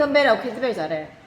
언니 덤벨하고 캐즈벨 잘해.